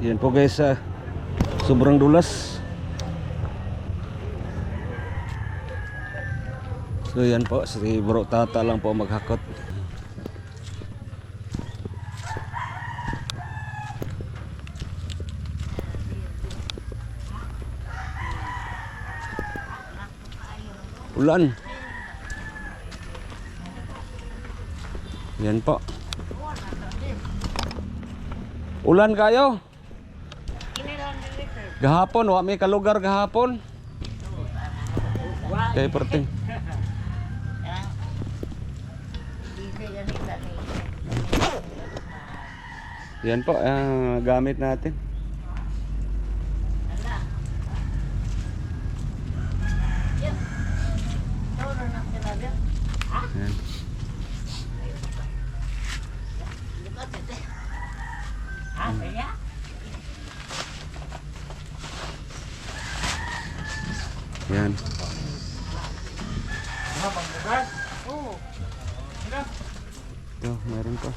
Yan po guys, ah, sobrang dulas. So yan po, si Bro Tata lang po maghakot. Ulan. Yan po. Ulan kayo? Gahapon, wa may kalugar gahapon. Kay perting. Yan po, ah, gamit natin. Yan. Ito, meron pa.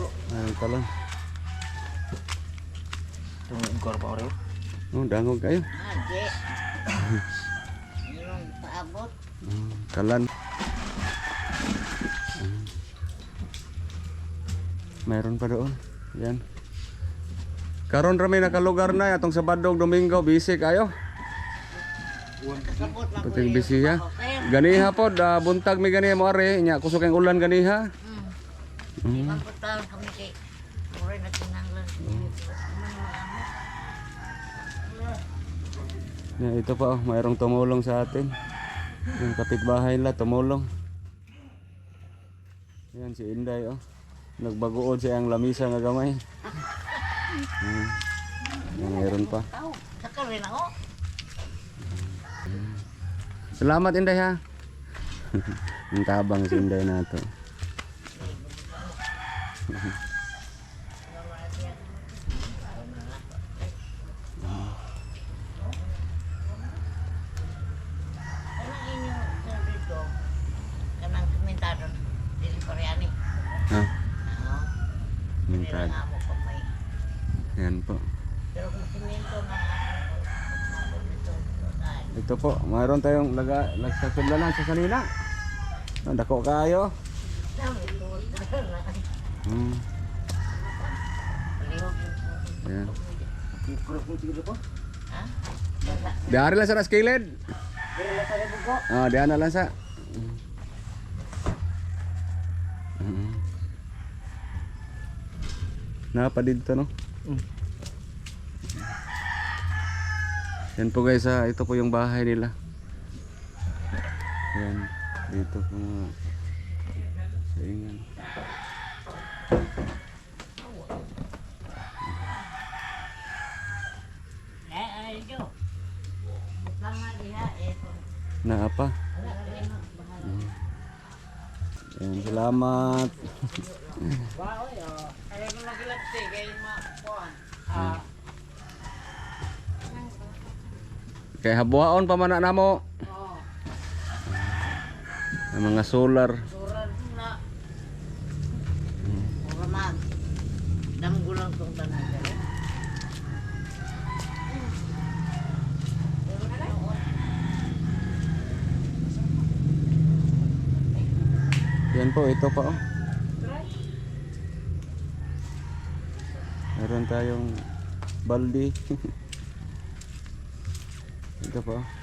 Oh. Meron pa lang. Tungkol pa rin. Oh, dangog kayo. Paabot. Mm, kalan. Mm. Meron pa doon. Yan. Karon rami nakalugar na atong Sabado Domingo busy kayo. Puting busy ha. Ganiha po da buntag mi ganiha mo are nya kusog ang ulan ganiha. Hmm. Kami kay Yan ito pa oh, mayroong tumulong sa atin. Yung kapitbahay nila tumulong. Yan si Inday oh. Nagbaguod siya ang lamisa nga gamay. Hmm. Yan, mayroon pa. Salamat Inday ha. Ang tabang si Inday na to. Kanang inyong sa dito. Kanang komentado. Dili koreani. Ha? Oo. Mintad. Kailangan mo pa may. Yan po. Pero kung simento na Ito mayroon tayong laga, nagsasudlanan sa kanina. Ang dako kayo. Hmm. Yan. Ha? Diari lang sa naskilid. Ah, diyan na lang sa. Mm. Napa dito no? Yan po guys, ah, ito po yung bahay nila. Yan, dito po mga sa ingan. Na apa? Yan, salamat. Wow, yo. Ay, kung. Ah, Kay habuhaon pa man na mo. oh. Ang mga solar. Ora mag. Damgulang tong tanan. Yan po, ito pa oh. Meron tayong baldi. ito pa oh.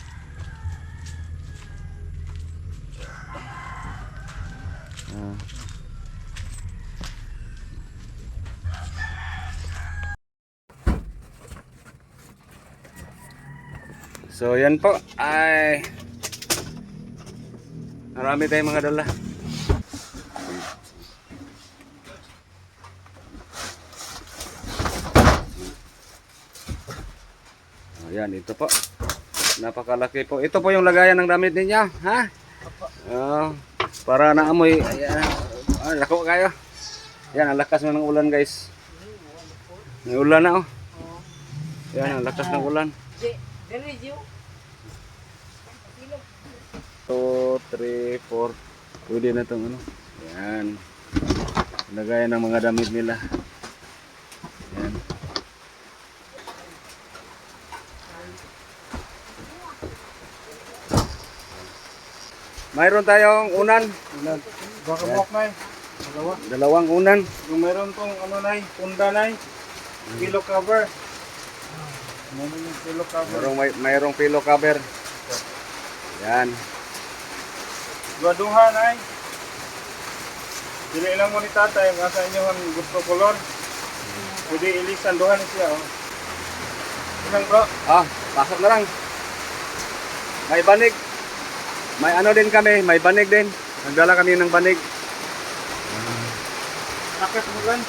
So yan po ay marami tayong mga dala. Ayan, ito po. Napakalaki po. Ito po yung lagayan ng damit ninyo, ha? Oo. para naamoy. Ayan. Ah, lako kayo. Yan, ang lakas ng ulan, guys. May ulan na, oh. Yan, ang lakas ng ulan. 2, 3, 4 pwede na itong ano. Yan. Lagayan ng mga damit nila. Yan. Mayroon tayong unan. Baka buwak na Dalawang unan. Yung meron tong ano nay, punda nay, pillow cover. Meron yung pillow cover. Mayroong, may, mayroong pillow cover. Yan. Duha-duha na Dili lang mo ni tatay, nga sa inyo ang gusto kolor. Pwede ilisan, duha ni siya. Oh. Ilang bro? Ah, pasok na lang. May banig. May ano din kami, may banig din. Nagdala kami ng banig. Nakit mo lang.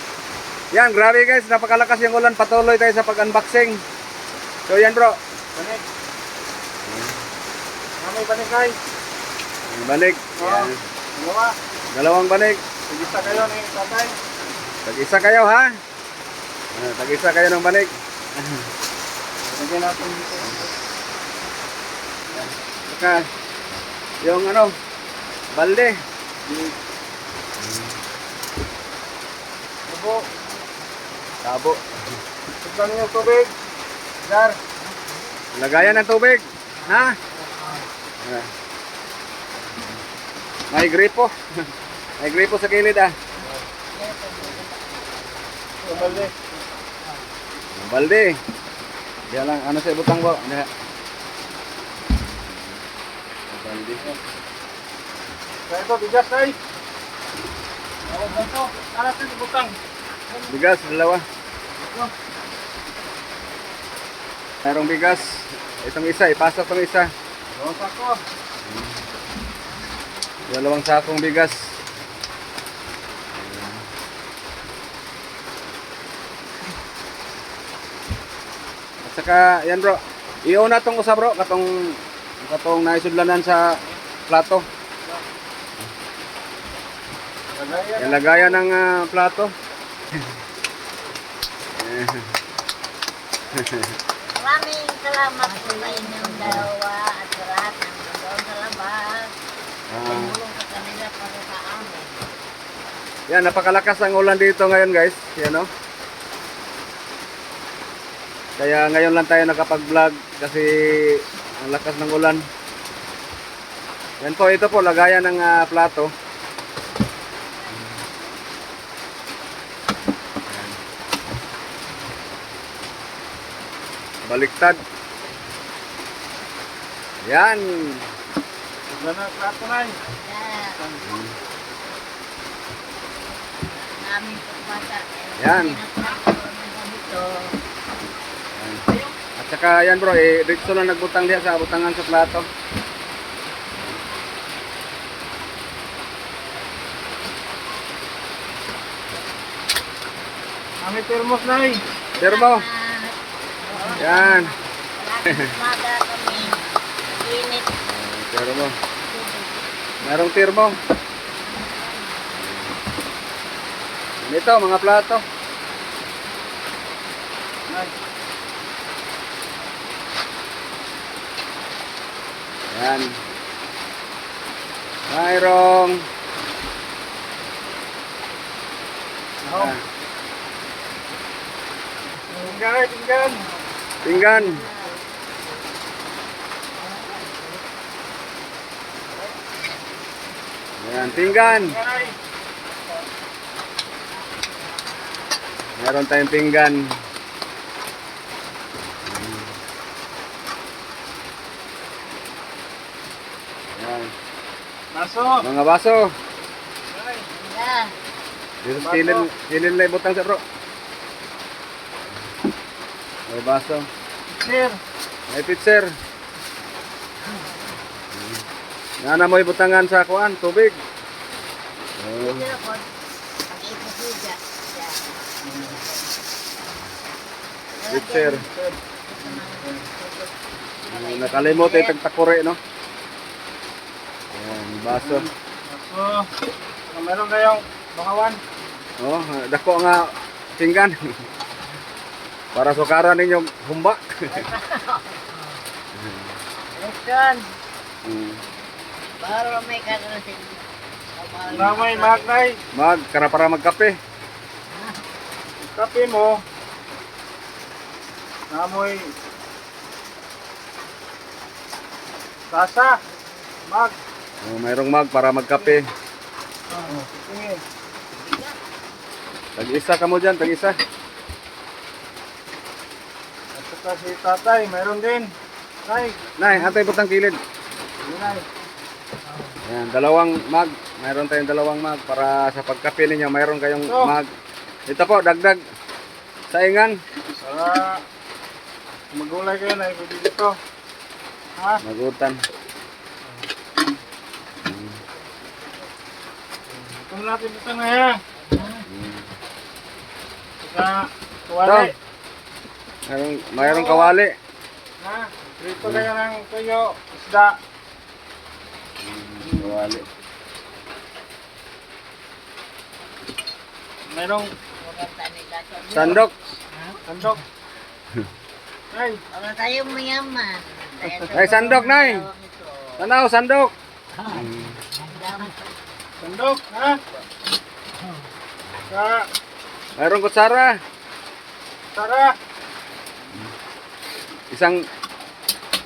Yan, grabe guys, napakalakas yung ulan. Patuloy tayo sa pag-unboxing. So yan bro, Banig. Ah, may banig kay. may banig. Yan. Dalawa. Dalawang banig. Sigista kayo ni tatay. Tag-isa kayo ha. Ah, Tag-isa kayo ng banig. Lagyan natin dito. Saka, yung ano, balde. Abo. Tabo. Tignan niyo tubig. Dar. Lagayan ng tubig. Ha? Ah. May gripo. May gripo sa kilid ah. Tumalde. Balde. Diyan lang, ano sa ibutang po? Diyan. Balde. Kaya ito, bigas tay. Ako ba ito? Alas na butang. Bigas, dalawa. Mayroong bigas. Itong isa, ipasok itong isa. Dos ako. Dalawang sakong bigas. At saka, yan bro. Iuna tong usa bro, katong katong naisudlanan sa plato. Yung lagayan ng ah, plato. Maraming salamat po sa inyong dalawa at sa lahat ng doon sa labas. Ah, Tumulong sa kanila para sa amin. yan, napakalakas ang ulan dito ngayon guys. Yan o. Kaya ngayon lang tayo nakapag-vlog kasi ang lakas ng ulan. Yan po, ito po, lagayan ng ah, plato. Baliktad. Yan. Yan. At saka yan bro, eh, dito na nagbutang diya sa butangan sa plato. Kami termos na eh. Termo. Yan. Umaga kami. Init. Termo. Merong termo. Ito, mga plato. Yan. Mayroong Ako. ah, Tinggan eh, tinggan. Pinggan. Yan, pinggan. Tinggan. Meron tayong pinggan. Naso. Mga baso. Ay. Yan. Dito Baso. kilin, kilin lang butang sa bro. May baso. Sir. May pitser. Nana mo ibutangan sa kuan, tubig. Oh. Yan. pitser. Nakalimot eh, tagtakore, no? Ayan, baso. Naso. Kung meron kayong bakawan. Oh, dako nga pinggan. Para sukaran ninyo humba. Lechon. Hmm. Para may kakarasin. Namay magnay. Mag, kara para magkape. Kape mo. Namoy. Sasa. Mag. Oh, mayroong mag para magkape. Oh, sige. Tag-isa ka mo dyan, tag-isa. Saka si tatay, mayroon din. Tay, Nay, atay putang kilid. yun ay. Ayan, dalawang mag. Mayroon tayong dalawang mag para sa pagkape ninyo. Mayroon kayong Ito. mag. Ito po, dagdag. Saingan. Para magulay kayo na pwede dito. Ha? Magutan. Ito natin dito na ya. Mm. Saka, kuwali. Mayroong, mayroong kawali. Ha? Dito kayo ng tuyo, isda. Mm, Kawali. Mayroong Maganda nila sa Sandok. sandok. Ay, Wala tayong mayaman. Ay, sandok, Nay. Tanaw, sandok. Mm. sandok, ha? Saka, Mayroong kutsara. tara. Isang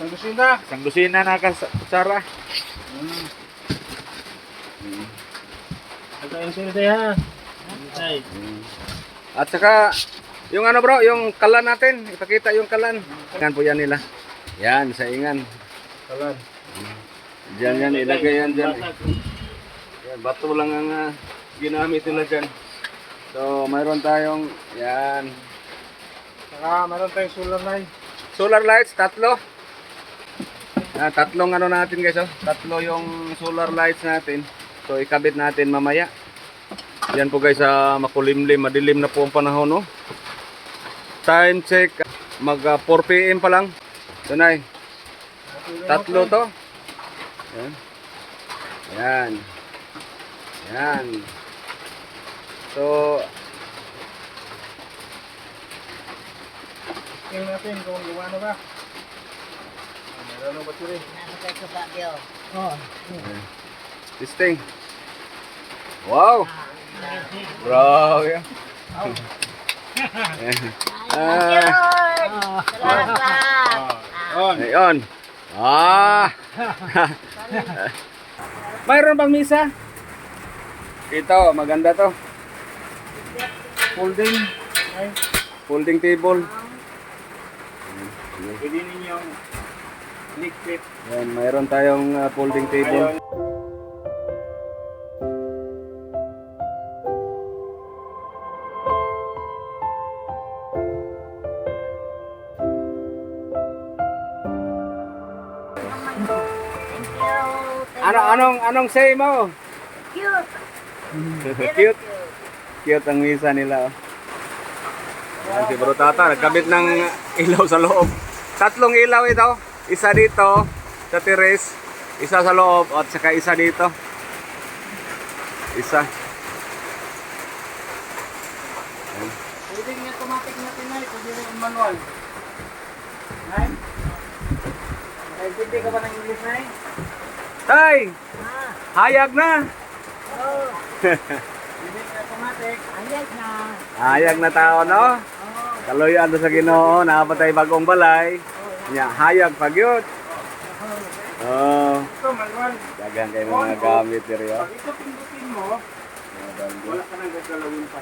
Ang kusina. isang dusina na ka kutsara. Hmm. Saka yung silde ha. Tay. At saka, yung ano bro, yung kalan natin. Ipakita yung kalan. Yan po yan nila. Yan, saingan. Kalan. Diyan yan, ilagay yan dyan. Yan, bato lang ang ah, ginamit nila dyan. So, mayroon tayong, yan. Saka meron tayong solar light. Solar lights, tatlo. Ah, tatlong ano natin guys, oh. Tatlo yung solar lights natin. So, ikabit natin mamaya. Yan po guys, ah, makulimlim, madilim na po ang panahon, no? Time check, mag ah, 4 p.m. pa lang. Tunay, tatlo to. Yan. Yan. Yan. So, Tingnan natin kung gumano ba. Meron na battery. Ano kayo sa bagyo? testing. Wow! Bro, yeah. Ah. Salamat. Ah, on. Ah! Mayroon bang misa? Ito, maganda to. Folding. Ay, Folding table. Pwede ninyong liquid. Yan, mayroon tayong ah, folding table. You. Ano anong anong say mo? Cute. Cute. Cute ang misa nila. Oh. Yan, si Bro Tata, nagkabit ng ilaw sa loob. Tatlong ilaw ito. Isa dito sa terrace, isa sa loob, at saka isa dito. Isa. Pwede nga automatic na. Pwede rin manual. Ay? Ay, hindi ka ba ng English na eh? Tay! Ah, Hayag na! oh, Pwede automatic. ayag na. Hayag na tao, no? Kaloyan na sa ginoo, nakapatay bagong balay. Nya, hayag pag yun. Oh, dagang kayo mga gamit diri. Pag ito pindutin mo, wala ka nang gagalawin pa.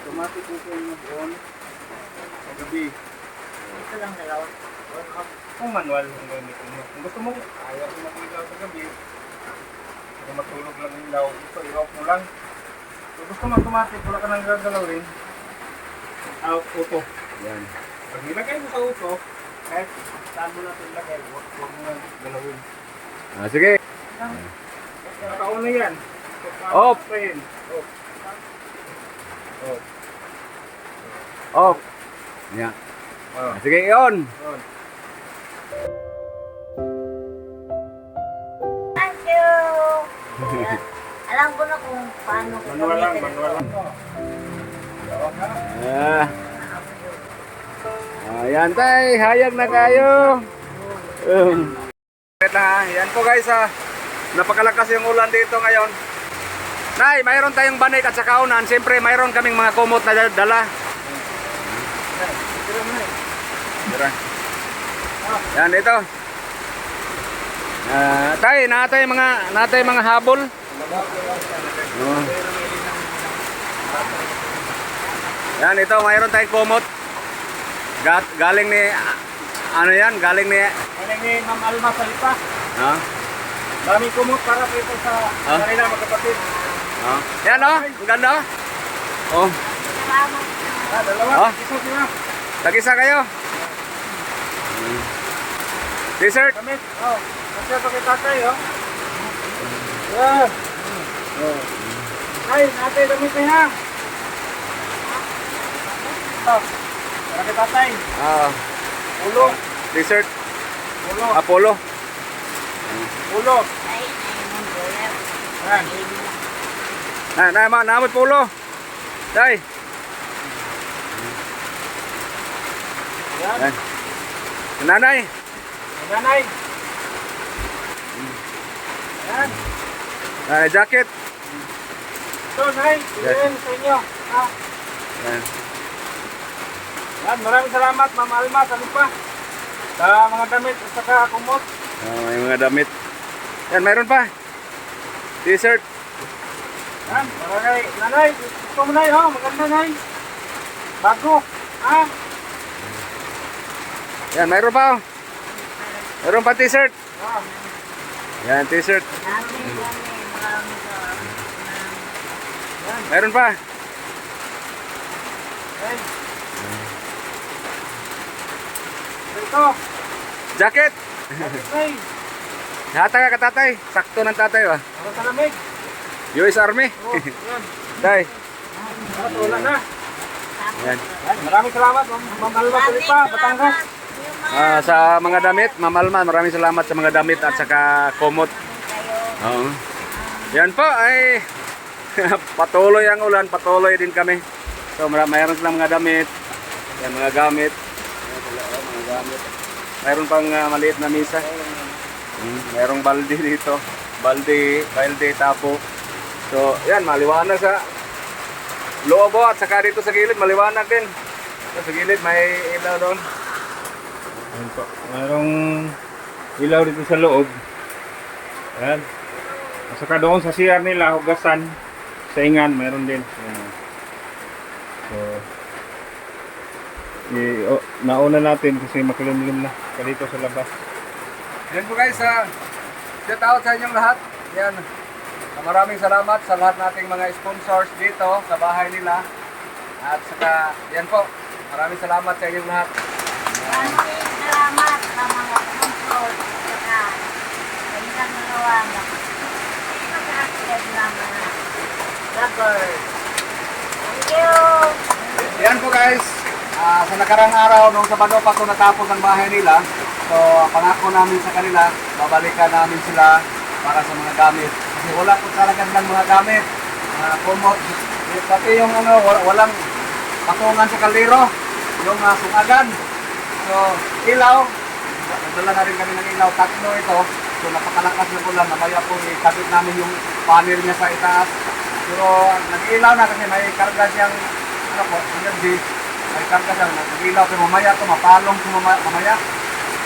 Automatic mo kayo mag-on. Gabi. ito lang dalawa. Kung manual ang gamitin mo. Kung gusto mo, ayaw mo mag-ilaw sa gabi. Kung matulog lang ilaw, ito, i-off mo lang. Kung gusto mo automatic, wala ka nang gagalawin. Out, auto. Yan. Pag nilagay mo sa auto, kahit saan mo natin ilagay, huwag mo nang galawin. Ah, sige. Nakauna yan. Off. Off. Off. Off. Nya. Oh. Ah, sige, on. On. Thank you. Alam ko na kung paano ko Manual lang, gamitin manual lang. Ah. Ayan tay, hayag na kayo. Um. Lang ha. Yan po guys ha. Napakalakas yung ulan dito ngayon. Nay, mayroon tayong banig at saka unan. Siyempre, mayroon kaming mga kumot na dala. Tira. Yan, ito. Ah, tay, natay mga natay mga habol. Oh. Yan ito, mayroon tayong kumot. Gat, galing ni ano yan? Galing ni Ano ni Ma'am Alma Salipa? ha? Daming kumot para dito sa Ah? kanila magkapatid. Ha? Yan oh, ang ganda oh. Oh. Ah, dalawa. Ah? Isa sila. tag-isa kayo. Dessert. Damit. Oh. Kasi ito kay tatay, oh. Yan. Oh. Ay, natay damit na yan. Ito. Para kay tatay. Ah, Ulo. dessert. Ulo. Apollo. Ulo. Ay, ay, mong. Yan. Na, na, ma, namot pulo. Tay. Yan. Yan. Nanay. Nanay. Yan. Ah, jacket. Ito, Nay. Yan sa inyo. Ah. Yan. Yan, maraming salamat, Ma'am Alma, sa lupa. Sa mga damit at saka kumot. Ah, may mga damit. Yan, mayroon pa. T-shirt. Yan, para kay nanay. Gusto mo, Nay, oh. Maganda, Nay. Bago. Ah. Yan, mayroon pa. oh. Mayroon pa t-shirt. Ah. Yan, t-shirt. Maraming salamat. Mayroon pa. Ay. Ito. Jacket. Bakit, Nay? Hata ka katatay. Sakto ng tatay ba? Para sa lamig. US Army. Oh, yan. Tay. Para sa ulan na. Yan. Maraming salamat, Ma'am Ma'am Alma, sa lupa, Batangas. Ah, sa mga damit, Mamalman, maraming salamat sa mga damit at saka komot. Oo. Yan po ay patuloy ang ulan, patuloy din kami. So mayroon silang mga damit, yan mga gamit. Yan sila, oh, mga gamit. Mayroon pang ah, maliit na misa. Hmm, mayroong balde dito. Balde, balde, tapo. So, yan, maliwanag sa loobo at saka dito sa gilid, maliwanag din. So, sa gilid, may ilaw doon. Ayan po. Mayroong ilaw dito sa loob. Ayan. At saka doon sa CR nila, hugasan, sa ingan, mayroon din. Ayan. So, i, oh, nauna natin kasi makulimlim na pa dito sa labas. Yan po guys, uh, shout out sa inyong lahat. Yan. Uh, maraming salamat sa lahat nating mga sponsors dito sa bahay nila. At saka, yan po. Maraming salamat sa inyong lahat. Maraming salamat sa mga sponsor saka sa isang nagawa na pag-active na mga vloggers. Thank you! Yan po guys. Ah, sa nakarang araw, nung Sabado pa ko natapos ang bahay nila, so pangako namin sa kanila, babalikan namin sila para sa mga gamit. Kasi wala po talaga nilang mga gamit. Uh, kumot, pati yung ano, wal- walang patungan sa kaldero, yung uh, sungagan. So, ilaw, nagdala na rin kami ng ilaw, tatlo ito. So, napakalakas ng ulan, namaya po ikabit namin yung panel niya sa itaas. Pero nag-ilaw na kasi may karga siyang ano po, energy. May karga siya, nag-ilaw pero mamaya to mapalong mama- mamaya.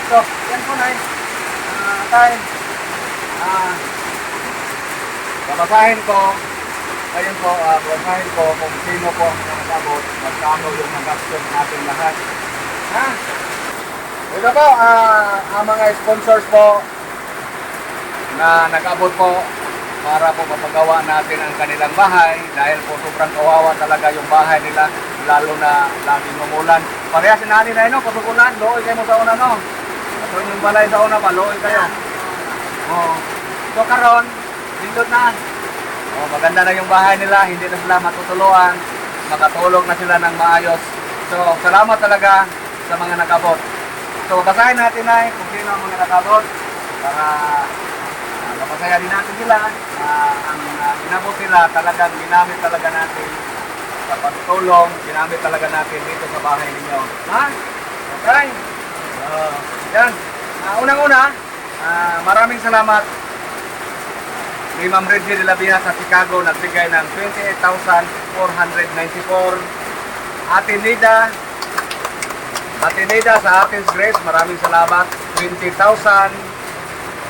So, yan po na uh, tayo. Ah, babasahin ko, ayun po, ah, babasahin ko kung sino po ang nag-abot, magkano yung nagastos natin lahat. Ha? Ito po, ah, ang mga sponsors po na nag-abot po para po mapagawa natin ang kanilang bahay dahil po sobrang kawawa talaga yung bahay nila lalo na laging umulan. Parehas si nani na yun, no? Kusog ulan, looy kayo mo sa una, no? So yung balay sa una pa, kayo. Oo. So karon, lindot na. Oh, maganda na yung bahay nila, hindi na sila matutuluan, makatulog na sila ng maayos. So, salamat talaga sa mga nag-abot. So, basahin natin na kung sino ang mga nag-abot para uh, mapasaya din natin sila. Uh, ang uh, nila talagang ginamit talaga natin sa pagtulong, ginamit talaga natin dito sa bahay ninyo. Ha? Okay? Uh, yan. Uh, Unang-una, uh, maraming salamat ni Ma'am Reggie de la Villa sa Chicago nagbigay ng 28,494 Ate Nida Ate Nida sa Ate's Grace maraming salamat 20,000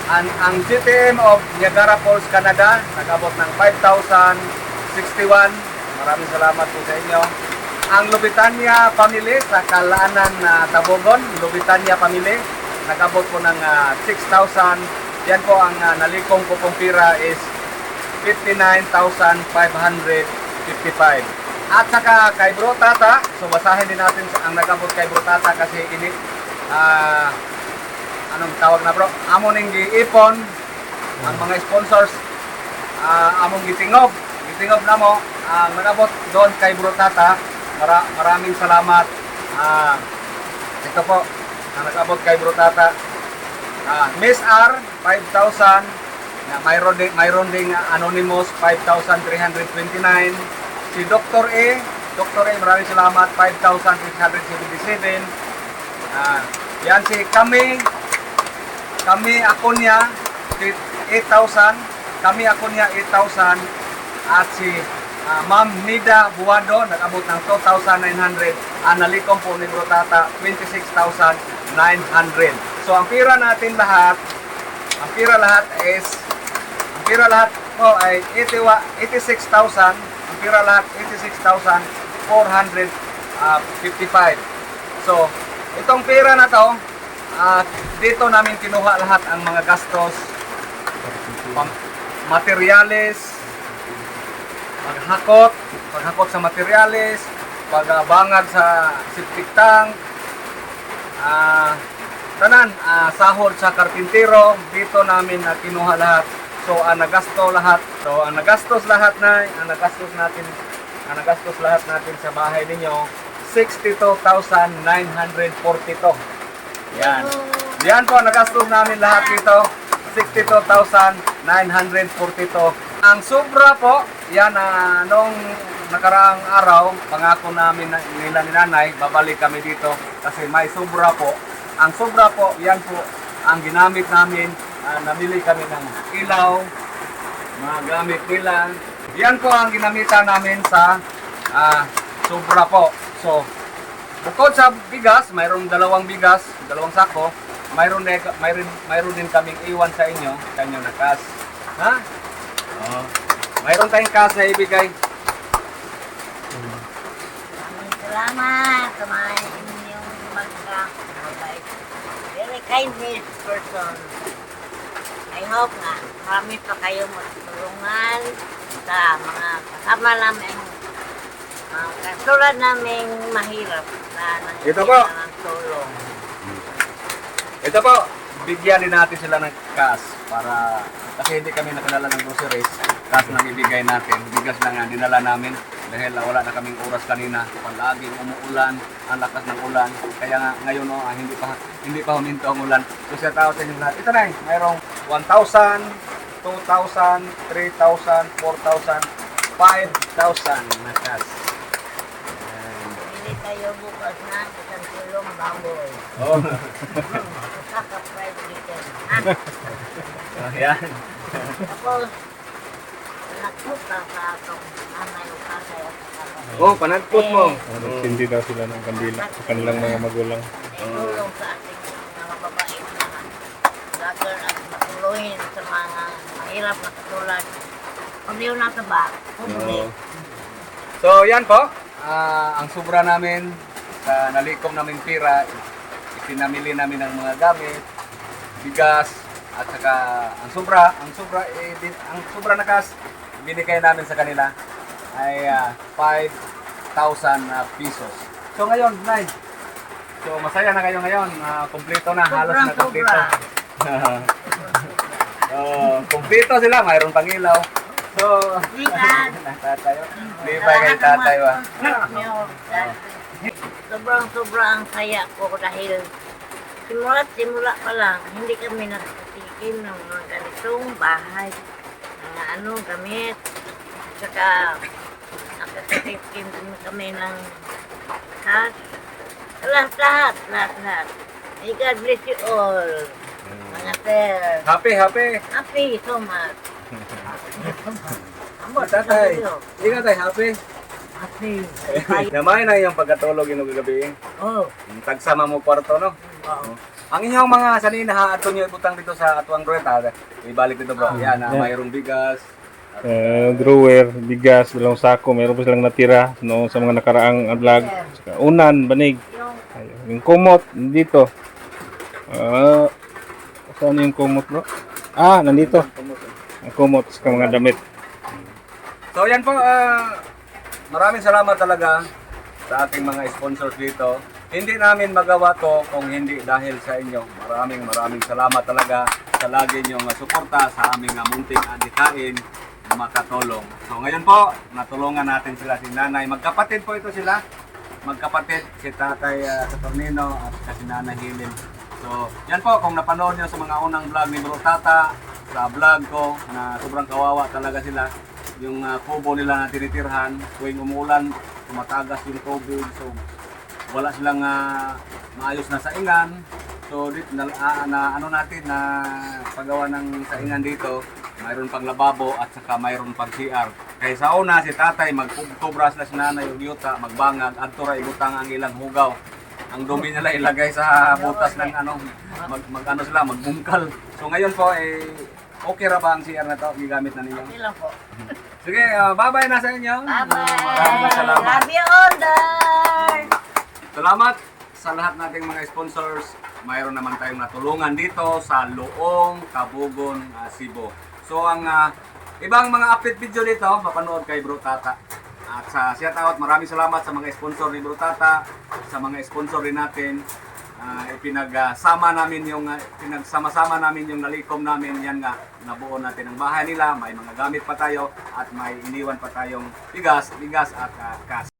Ang, ang GTM of Niagara Falls, Canada, nag-abot ng 5,061. Maraming salamat po sa inyo. Ang Lubitania Family sa Kalaanan na Tabogon, Lubitania Family, nag-abot po ng ah, 6,000. Yan po ang uh, nalikong ko pong pira is 59,555. At saka kay Bro Tata, so basahin din natin ang nag-abot kay Bro Tata kasi ini ah anong tawag na bro? Amo ning giipon ang mga sponsors ah, among gitingob. Gitingob na mo ang nag-abot doon kay Bro Tata. Mara, maraming salamat. Ah, ito po ang nag-abot kay Bro Tata. Ah, Miss R 5,000 na mayroon ding mayroon ding anonymous 5,329 si Dr. A Dr. A maraming salamat 5,677 ah yan si kami kami ako niya 8,000 kami ako niya 8,000 at si ah, Ma'am Nida Buwado nag-abot ng 2,900 ang nalikom po ni Bro Tata 26,900 so ang pira natin lahat ang pira lahat is ang pira lahat po ay 80 wa- 86,000 ang pira lahat 86,455 so itong pira na to at dito namin kinuha lahat ang mga gastos materyales paghakot paghakot sa materyales pagbangag sa septic tank ah tanan ah, sahod sa karpintero dito namin na kinuha lahat. So ang nagasto lahat so ang nagastos lahat na ang nagastos natin ang nagastos lahat natin sa bahay ninyo 62,942 yan. Yan po nagastos namin lahat dito 62,942 ang sobra po yan na nung nakaraang araw pangako namin na, nila ni nanay babalik kami dito kasi may sobra po. Ang sobra po yan po ang ginamit namin Ah, namili kami ng ilaw mga gamit nila. Yan po ang ginamitan namin sa ah, sobra po. So bukod sa bigas mayroong dalawang bigas dalawang sako mayroon mayroon, mayroon din kaming iwan sa inyo kanyo na cash ha oh. mayroon tayong cash na ibigay Maraming salamat sa mga inyong mga mabait. Very kindness person. I hope nga marami pa kayo matulungan sa mga kasama namin mga katulad naming mahirap na Ito po. ng tulong. Ito po, bigyan din natin sila ng cash para kasi hindi kami nakadala ng groceries. Cash na ibigay natin. Bigas lang ang dinala namin dahil wala na kaming oras kanina. Palaging umuulan, ang lakas ng ulan. Kaya nga ngayon oh, ah, hindi pa hindi pa huminto ang ulan. So sa tao sa inyo lahat. Ito na eh, mayroong 1,000, 2,000, 3,000, 4,000, 5,000 na cash. Pili tayo bukas na isang tulong baboy. Oh, Kaka-fried chicken. Ha? ayan. Tapos, nagputa sa atong nanay o at kapatid. Oh, panagpot mo. Oh, nagsindi daw sila ng kandila sa kanilang mga magulang. Tulong sa ating mga babae na vlogger at matuluhin sa mga mahirap na katulad. Kundi na ito ba? So, yan po. Ah, ang sobra namin sa nalikom namin pira, ipinamili namin ng mga gamit, bigas, at saka ang sobra, ang sobra, eh, din- ang sobra na cash, binigay namin sa kanila ay ah, 5,000 na pesos. So ngayon, Nay, so masaya na kayo ngayon, Ah, kumpleto na, halos Sobrang na kumpleto. sobra. oh, kumpleto sila, mayroon pang ilaw. So, Ingat! Tatayo. Lipay kay tatay wa. Sobrang sobra ang saya ko dahil simula't simula pa lang, hindi kami nakatikim ng mga ganitong bahay. Mga ano, gamit. Saka nakatikim din kami ng cash. Lahat-lahat, lahat-lahat. May God bless you all. Mga sir. Happy, happy. Happy so much. Amo, tatay. Ikaw happy. Happy. Gamay na yung pagkatulog yung gabi. Oh, Tagsama mo kwarto, no? wow. Ang inyong mga sanina ha, ato nyo ibutang dito sa atuang ha. Ibalik dito bro. Yan, ah, mayroong bigas. Uh, drawer, bigas, dalawang sako, meron pa silang natira no, sa mga nakaraang vlog. Saka unan, banig. Yung Ayun. Yung kumot, dito. Ah, saan yung kumot bro? Ah, nandito. Ang kumot sa mga damit. So yan po, ah, maraming salamat talaga sa ating mga sponsors dito. Hindi namin magawa to kung hindi dahil sa inyo. Maraming maraming salamat talaga sa lagi niyong ah, suporta sa aming ah, munting adikain na makatulong. So ngayon po, natulungan natin sila si nanay. Magkapatid po ito sila. Magkapatid si tatay uh, Saturnino at si nanay Hilin. So yan po, kung napanood niyo sa mga unang vlog ni Bro Tata, sa vlog ko na sobrang kawawa talaga sila yung uh, kubo nila na tinitirhan tuwing umulan tumatagas yung tubig so wala silang ah, maayos na saingan. So dit na, ah, na ano natin na paggawa ng saingan dito mayroon pang lababo at saka mayroon pang CR kaya sa una si tatay magkubra sila si nanay yung yuta magbangag at tura ibutang ang ilang hugaw. Ang dumi nila ilagay sa butas ng ano mag, mag ano sila magbungkal. So ngayon po eh okay ra ba ang CR na to gigamit na ninyo hindi lang po. Sige, ah, bye-bye na sa inyo. Bye-bye! Maraming salamat. Love you all! Salamat sa lahat nating mga sponsors. Mayroon naman tayong natulungan dito sa Loong, Kabugon, ah, Cebu. So ang ah, ibang mga update video dito, mapanood kay Bro Tata. At sa shout out, maraming salamat sa mga sponsor ni Bro Tata, sa mga sponsor rin natin. Ah, ipinagsama namin yung ah, pinagsama-sama namin yung nalikom namin. Yan nga nabuo natin ang bahay nila. May mga gamit pa tayo at may iniwan pa tayong bigas bigas at ah, cash